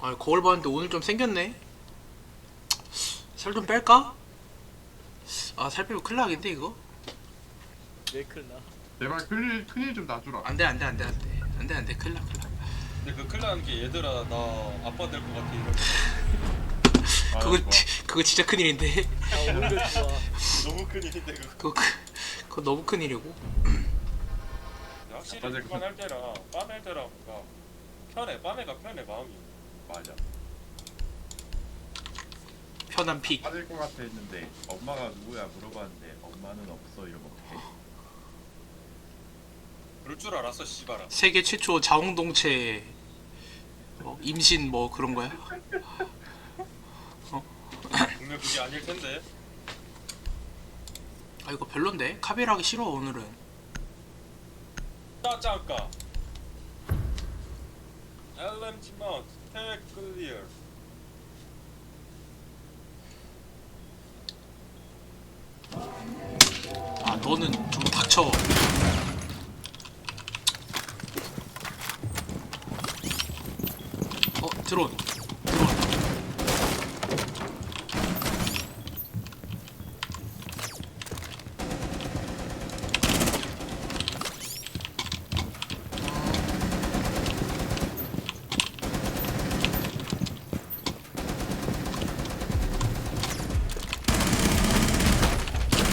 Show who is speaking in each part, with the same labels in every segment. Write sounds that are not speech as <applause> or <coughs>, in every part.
Speaker 1: 아 거울 봤는데 오늘 좀 생겼네 살 좀 뺄까? 아 살 빼면 큰일 나겠는데 이거?
Speaker 2: 왜 클나?
Speaker 3: 제발 큰일 큰일 좀 놔주라.
Speaker 1: 안돼 안돼 안돼 안돼 안돼 안돼 큰일 나 큰일 나
Speaker 4: 근데 그 큰일 나는 게 얘들아 나 아빠 될 것 같아 <laughs>
Speaker 3: 아,
Speaker 1: 그거
Speaker 3: 좋아.
Speaker 1: 그거 진짜 큰일인데
Speaker 2: 아 오히려 좋아. <laughs>
Speaker 4: 너무 큰일인데 그거
Speaker 1: 그거 크- 그거 너무 큰일이고
Speaker 4: 확실히
Speaker 3: 아빠 될
Speaker 4: 그만 할 때랑 빰할 때랑 뭔가 편해 빰애가 편해 마음이
Speaker 3: 맞아.
Speaker 1: 편한 픽.
Speaker 3: 빠질 것 같아 했는데 엄마가 누구야 물어봤는데 엄마는 없어 이러면 어떡해?
Speaker 4: 그럴 줄 알았어 씨발아.
Speaker 1: 세계 최초 자웅동체 뭐 임신 뭐 그런 거야?
Speaker 4: 분명 그게 아닐 텐데.
Speaker 1: 아 이거 별론데? 카베라기 싫어 오늘은.
Speaker 4: 따짱까? LMG 마운트
Speaker 1: 아 너는 좀 닥쳐. 어 드론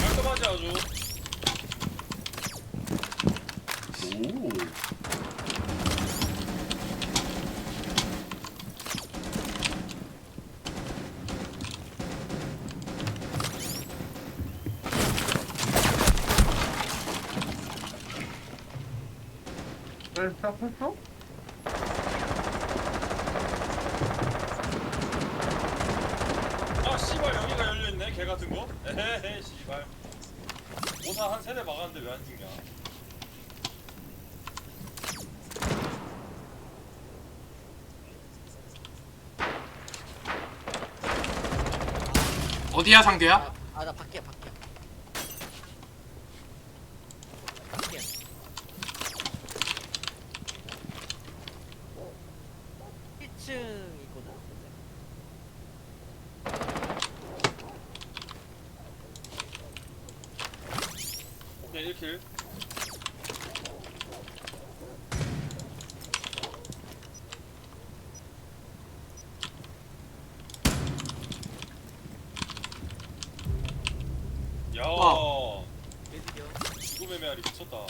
Speaker 4: 깔끔하지 아주
Speaker 3: 오.
Speaker 4: 아 씨발 여기가 열려있네 개 같은 거. 에헤헤 씨발. 오사 한 세대 막았는데 왜 안 죽냐?
Speaker 1: 어디야 상대야?
Speaker 2: 아나 밖이야 밖 이렇게 야 아.
Speaker 4: 죽음의 메아리 미쳤다.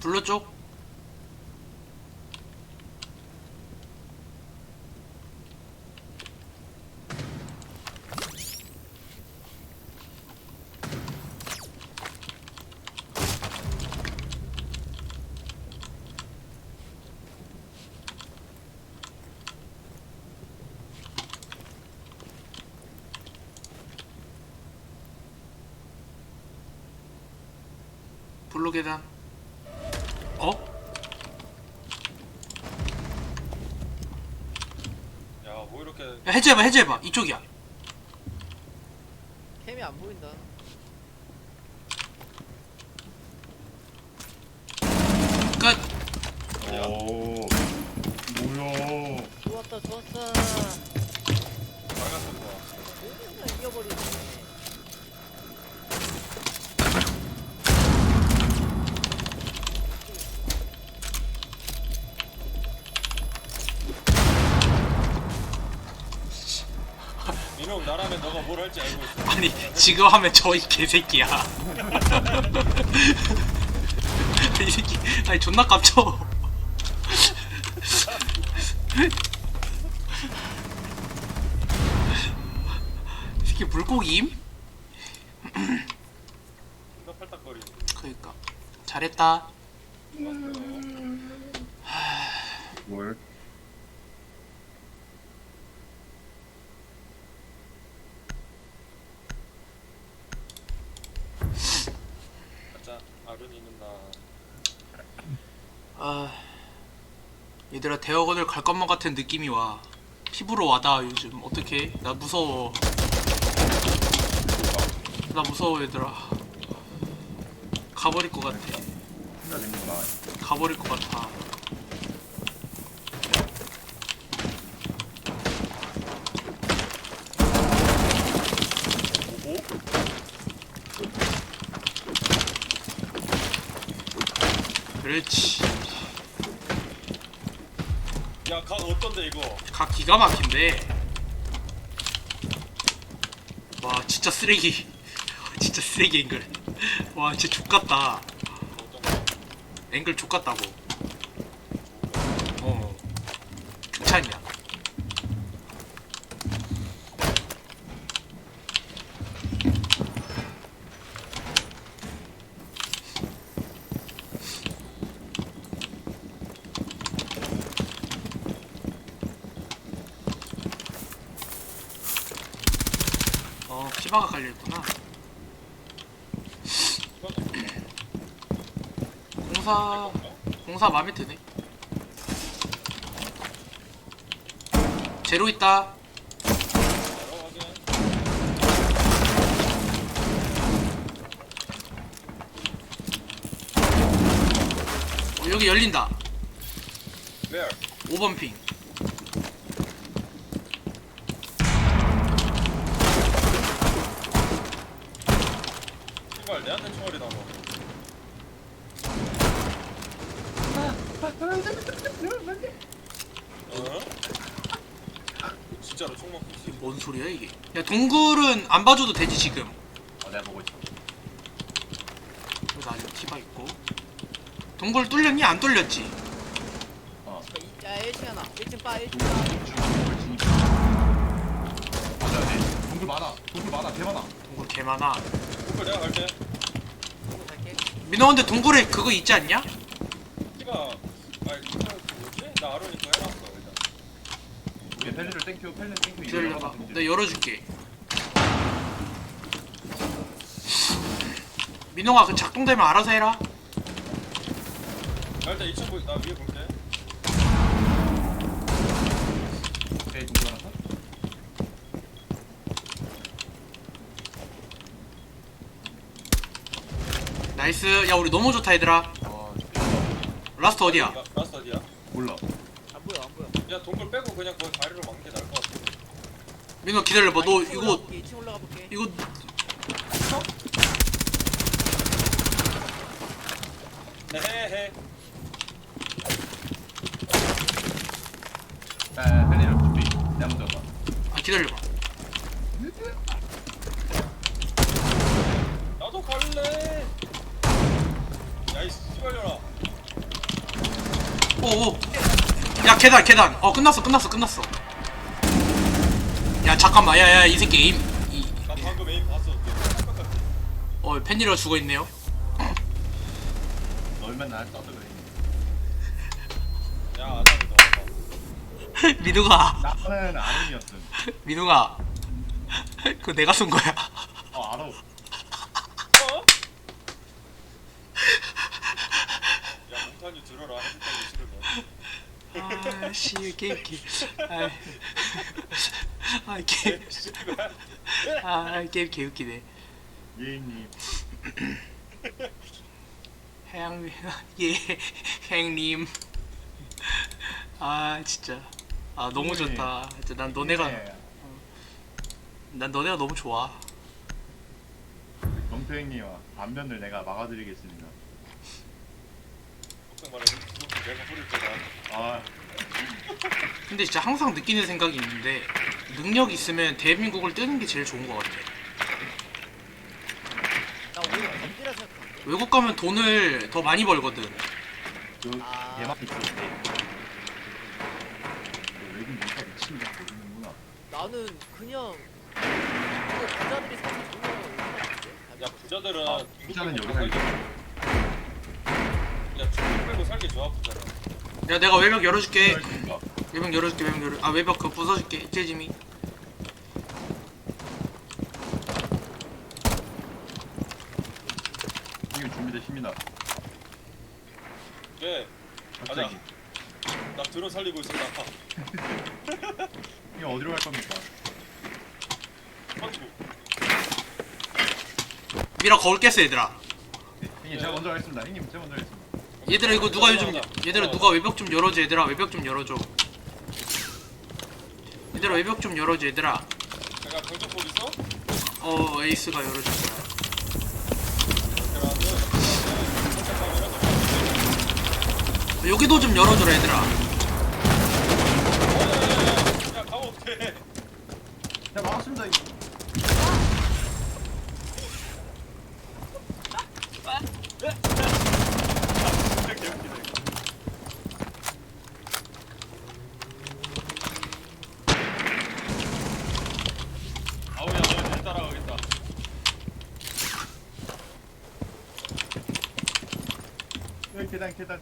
Speaker 1: 블루 쪽? 블루 계단 어?
Speaker 4: 야뭐 이렇게
Speaker 1: 야, 해제해봐 해제해봐 이쪽이야
Speaker 2: 캠이 안 보인다.
Speaker 1: 지금 하면 저 이 개새끼야. <laughs> 이 새끼 아니 존나 깝쳐. 이 새끼 물고기임? 그니까. 잘했다.
Speaker 3: 뭘?
Speaker 4: 가자 아
Speaker 1: 얘들아 대학원을 갈 것만 같은 느낌이 와 피부로 와닿아 요즘 어떡해 나 무서워 나 무서워 얘들아 가버릴 것 같아.
Speaker 3: 나와.
Speaker 1: 가버릴 것 같아. 그렇지.
Speaker 4: 야 각 어떤데 이거?
Speaker 1: 각 기가 막힌데. 와 진짜 쓰레기. <laughs> 진짜 쓰레기 앵글. 와 진짜 족같다. 앵글 족같다고. 어. 극찬이야. 어, 피바가 깔려있구나. 공사, 공사 마음에 드네. 제로 있다. 어, 여기 열린다.
Speaker 4: Where?
Speaker 1: 5번 핑.
Speaker 4: 씨발 내한테 총알이 나와. 어? 진짜로 총 먹고 있어.
Speaker 1: 뭔 소리야 이게? 야 동굴은 안 봐줘도 되지 지금.
Speaker 3: 어, 내가 보고 있어.
Speaker 1: 여기 아직 티바 있고. 동굴 뚫렸니? 안 뚫렸지?
Speaker 3: 어.
Speaker 2: 야 1층 하나 1층 빠 1층
Speaker 3: 동굴 빠중 동굴 진입. 맞아야 돼. 동굴 많아. 동굴 많아. 개 많아.
Speaker 1: 동굴 개 많아.
Speaker 4: 오늘 내가 갈게.
Speaker 1: 민호 근데 동굴에 그거 있지 않냐?
Speaker 4: 키가 아니 그 뭐지? 나 아로니까 해놨어 일단.
Speaker 3: 우리 펠리를 땡큐. 펠리 땡큐.
Speaker 1: 기다려봐. 내가 열어줄게. 민호가 그 작동되면 알아서 해라.
Speaker 4: 나 일단 2층 보나 위에 볼게.
Speaker 3: 오케이 동굴 하나. 더.
Speaker 1: 나이스. 야 우리 너무 좋다 얘들아.
Speaker 3: 아,
Speaker 1: 라스트 어디야?
Speaker 4: 라, 라스트 어디야?
Speaker 3: 몰라.
Speaker 2: 안 보여 안 보여
Speaker 4: 야 동굴 빼고 그냥 거기 다리로 막는 게 나을 것 같아.
Speaker 1: 민호 기다려봐. 너 이거
Speaker 2: 올라가 볼게, 2층 올라가 볼게
Speaker 1: 이거
Speaker 4: 헤헤헤.
Speaker 3: 에, 펠리를 준비. 내가 먼저 가.
Speaker 1: 아 기다려봐.
Speaker 4: 나도 갈래. 야이 씨발려라.
Speaker 1: 오오. 야 계단 계단. 어 끝났어 끝났어 끝났어. 야 잠깐만 야야 이 새끼 에임. 이,
Speaker 4: 나 방금 에임 봤어.
Speaker 1: 어 팬이라 죽어 있네요.
Speaker 3: 널면 날 그래.
Speaker 4: 야 아담이 너. 아빠. <laughs>
Speaker 1: 민우가
Speaker 3: 나는 아름이었음.
Speaker 1: 민우가 그거 내가 쏜 거야.
Speaker 3: 어, 알아.
Speaker 4: 어? 야 몽타뉴 들어라. 해줄게 싫으면.
Speaker 1: 아씨 <laughs> 게임 개. 아, 아 게임.
Speaker 4: 씨발.
Speaker 1: 아 게임 개 웃기네.
Speaker 3: 예인님.
Speaker 1: 해양 <laughs> 예 형님. 아 진짜. 아 너무 좋다. 진짜 난 너네가
Speaker 3: 네.
Speaker 1: 난 너네가 너무 좋아.
Speaker 3: 경표행님아 안면을 내가 막아드리겠습니다.
Speaker 4: 걱정 마라. 이거 내가 부를 거다.
Speaker 3: 아,
Speaker 1: 근데 진짜 항상 느끼는 생각이 있는데 능력 있으면 대한민국을 뜨는 게 제일 좋은 것 같아.
Speaker 2: 나 오히려 덤비라 생각하는데
Speaker 1: 외국 가면 돈을 더 많이 벌거든.
Speaker 3: 그
Speaker 2: 아.
Speaker 3: 외국 문화 미친 모르는구나.
Speaker 2: 나는 그냥 이거 부자들이 사는 생각하는데
Speaker 4: 야 부자들은
Speaker 3: 아, 부자는 여기 살게.
Speaker 4: 야 중국 빼고 살기 좋아 부자는.
Speaker 1: 야 내가 외벽 열어줄게. 외벽 열어줄게. 외벽 열어. 아 외벽 그거 부숴줄게. 재짐이.
Speaker 3: 이거 준비되십니다.
Speaker 4: 예.
Speaker 3: 갑자기.
Speaker 4: 나 드론 살리고 있어 나.
Speaker 3: 이거 어디로 갈 겁니까?
Speaker 1: 미라 거울 깼어 얘들아.
Speaker 3: 형님 제가 먼저 하겠습니다. 형님 제가 먼저 하겠습니다.
Speaker 1: 얘들아 이거 누가 요즘 얘들아 누가 외벽 좀 열어줘 얘들아 외벽 좀 열어줘 얘들아 외벽 좀 열어줘 얘들아
Speaker 4: 제가 병정법 있어?
Speaker 1: 어 에이스가 열어줄 거야
Speaker 4: 제가 안 돼. 살짝만 열어줘.
Speaker 1: 여기도 좀 열어줘라 얘들아
Speaker 4: 야, 가면 어떡해.
Speaker 3: 자 막았습니다. 이거.
Speaker 4: 진짜 개웃기네. 이거. 아우야, 너잘 따라가겠다.
Speaker 3: 여기 계단 계단.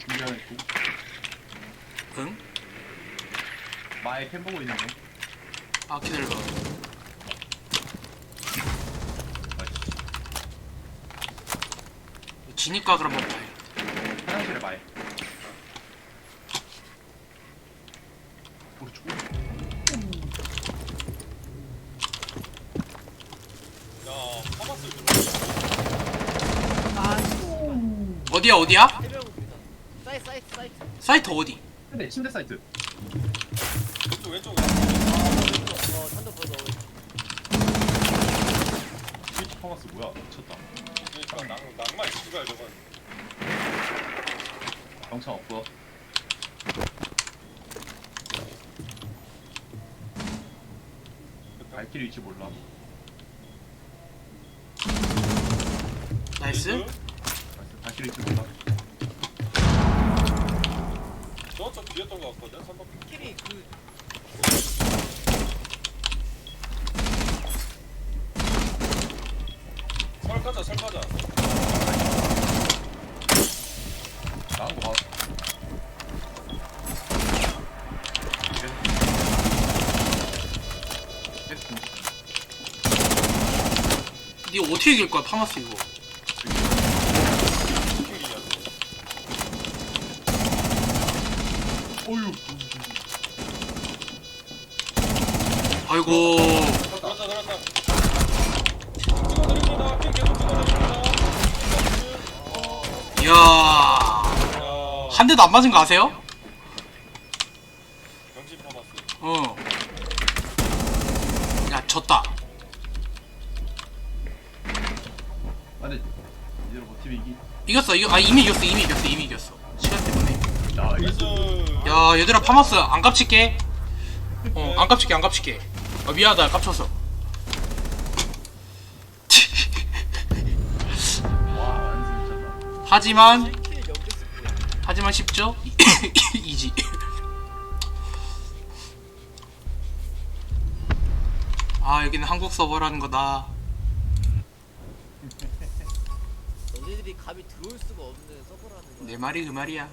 Speaker 3: 준비하고
Speaker 1: 응?
Speaker 3: 마에 캠 보고 있는 거.
Speaker 1: 아 기다려봐 지니까 그럼 봐요
Speaker 3: 화장실에 마에. 오른쪽.
Speaker 4: 야, 파마스 좀.
Speaker 2: 아
Speaker 1: 어디야 어디야?
Speaker 2: 사이트 사이트 사이트
Speaker 1: 사이트 어디?
Speaker 3: 근데 침대 사이트.
Speaker 4: 왼쪽, 왼쪽.
Speaker 2: 어 탄도 벌써
Speaker 3: 스위치 퍼마스 뭐야? 미쳤다.
Speaker 4: 낭, 낭만 씨발 저건.
Speaker 3: 경찰 없어. 발키리 위치 몰라.
Speaker 1: 나이스
Speaker 3: 발키리 위치 몰라.
Speaker 4: 저쪽 뒤였던 것 같거든, 3번.
Speaker 2: 키리
Speaker 4: 그설 가자, 설 가자.
Speaker 3: 나온 거 봐.
Speaker 1: 니 어떻게 이길 거야 파마스 이거
Speaker 3: 어휴.
Speaker 1: 아이고
Speaker 4: 들었다, 들었다. 찍어드립니다. 핑 계속 찍어드립니다.
Speaker 1: 이야
Speaker 4: 야,
Speaker 1: 한 대도 안 맞은 거 아세요?
Speaker 4: 병신.
Speaker 1: 어. 야 졌다
Speaker 3: 아, 근데 이대로 버티면 이기.
Speaker 1: 이겼어 이거 아 이미 이겼어 이미 이겼어 이미
Speaker 3: 야
Speaker 1: 얘들아 파마스 안 깝칠게. 어 안 깝칠게 안 깝칠게. 아 미안하다 깝쳤어. 하지만
Speaker 2: 7킬 연계스 뭐야
Speaker 1: 하지만 쉽죠? <coughs> 이지. 아 여기는 한국 서버라는 거다.
Speaker 2: 너희들이 감히 들어올 수가 없는 서버라는 거
Speaker 1: 내 말이 그 말이야